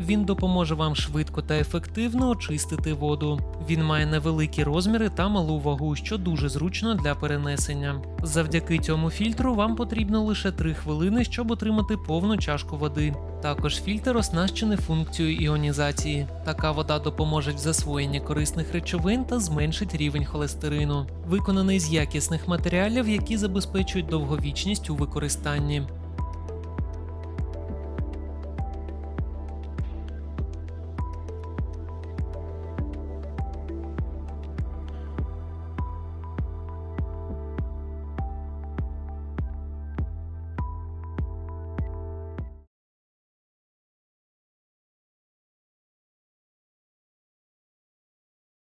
Він допоможе вам швидко та ефективно очистити воду. Він має невеликі розміри та малу вагу, що дуже зручно для перенесення. Завдяки цьому фільтру вам потрібно лише 3 хвилини, щоб отримати повну чашку води. Також фільтр оснащений функцією іонізації. Така вода допоможе в засвоєнні корисних речовин та зменшить рівень холестерину. Виконаний з якісних матеріалів, які забезпечують довговічність у використанні.